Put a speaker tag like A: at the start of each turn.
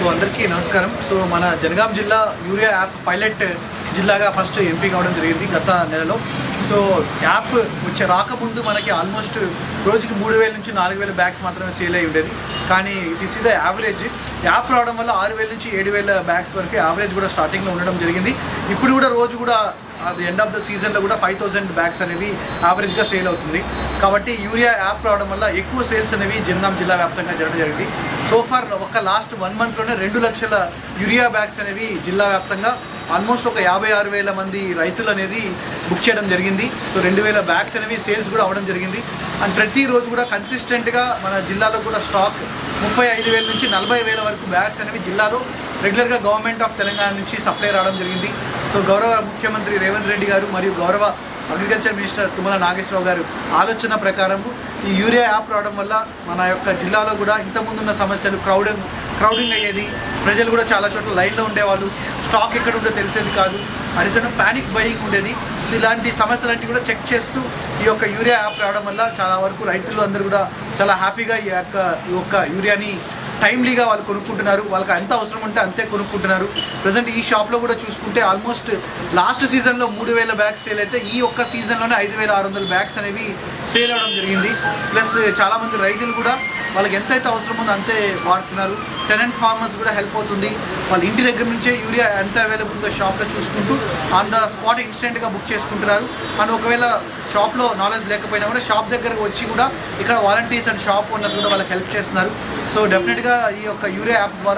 A: So అందరికీ నమస్కారం. So మన జనగాం జిల్లా యూరియా యాప్ పైలట్ జిల్లాగా ఫస్ట్ ఎంపీ కావడం జరిగింది గత నెలలో. సో యాప్ వచ్చే రాకముందు మనకి ఆల్మోస్ట్ రోజుకి మూడు వేల నుంచి నాలుగు వేల బ్యాగ్స్ మాత్రమే సేల్ అయి ఉండేది. కానీ if is the average app రావడం వల్ల ఆరు వేల నుంచి ఏడు వేల బ్యాగ్స్ వరకు యావరేజ్ కూడా స్టార్టింగ్లో ఉండడం జరిగింది. ఇప్పుడు కూడా రోజు కూడా అది ఎండ్ ఆఫ్ ద సీజన్లో కూడా ఫైవ్ థౌసండ్ బ్యాగ్స్ అనేవి యావరేజ్గా సేల్ అవుతుంది. కాబట్టి యూరియా యాప్ రావడం వల్ల ఎక్కువ సేల్స్ అనేవి జనగాం జిల్లా వ్యాప్తంగా జరగడం జరిగింది. సో ఫార్ ఒక లాస్ట్ వన్ మంత్లోనే రెండు లక్షల యూరియా బ్యాగ్స్ అనేవి జిల్లా వ్యాప్తంగా ఆల్మోస్ట్ ఒక యాభై ఆరు వేల మంది రైతులు అనేది బుక్ చేయడం జరిగింది. సో రెండు వేల బ్యాగ్స్ అనేవి సేల్స్ కూడా అవ్వడం జరిగింది. అండ్ ప్రతిరోజు కూడా కన్సిస్టెంట్గా మన జిల్లాలో కూడా స్టాక్ ముప్పై ఐదు వేల నుంచి నలభై వేల వరకు బ్యాగ్స్ అనేవి జిల్లాలో రెగ్యులర్గా గవర్నమెంట్ ఆఫ్ తెలంగాణ నుంచి సప్లై రావడం జరిగింది. సో గౌరవ ముఖ్యమంత్రి రేవంత్ రెడ్డి గారు మరియు గౌరవ అగ్రికల్చర్ మినిస్టర్ తుమ్మల నాగేశ్వరరావు గారు ఆలోచన ప్రకారం ఈ యూరియా యాప్ రావడం వల్ల మన యొక్క జిల్లాలో కూడా ఇంతకుముందున్న సమస్యలు క్రౌడింగ్ క్రౌడింగ్ అయ్యేది. ప్రజలు కూడా చాలా చోట్ల లైన్లో ఉండేవాళ్ళు. స్టాక్ ఎక్కడ ఉందో తెలిసేది కాదు. అడిషన్ ప్యానిక్ బయింగ్ ఉండేది. సో ఇలాంటి సమస్యలన్నీ కూడా చెక్ చేస్తూ ఈ యొక్క యూరియా యాప్ రావడం వల్ల చాలా వరకు రైతులు అందరూ కూడా చాలా హ్యాపీగా ఈ యొక్క ఈ యొక్క యూరియాని టైమ్లీగా వాళ్ళు కొనుక్కుంటున్నారు. వాళ్ళకి ఎంత అవసరం ఉంటే అంతే కొనుక్కుంటున్నారు. ప్రజెంట్ ఈ షాప్లో కూడా చూసుకుంటే ఆల్మోస్ట్ లాస్ట్ సీజన్లో మూడు వేల బ్యాగ్స్ సేల్ అయితే ఈ ఒక్క సీజన్లోనే ఐదు వేల ఆరు వందల బ్యాగ్స్ అనేవి సేల్ అవడం జరిగింది. ప్లస్ చాలామంది రైతులు కూడా వాళ్ళకి ఎంతైతే అవసరం ఉందో అంతే వాడుతున్నారు. టెనెంట్ ఫార్మర్స్ కూడా హెల్ప్ అవుతుంది. వాళ్ళ ఇంటి దగ్గర నుంచే యూరియా ఎంత అవైలబుల్ ఉందో షాప్లో చూసుకుంటూ ఆన్ ద స్పాట్ ఇన్స్టెంట్గా బుక్ చేసుకుంటున్నారు. అండ్ ఒకవేళ షాప్లో నాలెడ్జ్ లేకపోయినా కూడా షాప్ దగ్గరకు వచ్చి కూడా ఇక్కడ వాలంటీర్స్ అండ్ షాప్ ఓనర్స్ కూడా వాళ్ళకి హెల్ప్ చేస్తున్నారు. సో డెఫినెట్గా ఈ యొక్క యూరియా యాప్ ద్వారా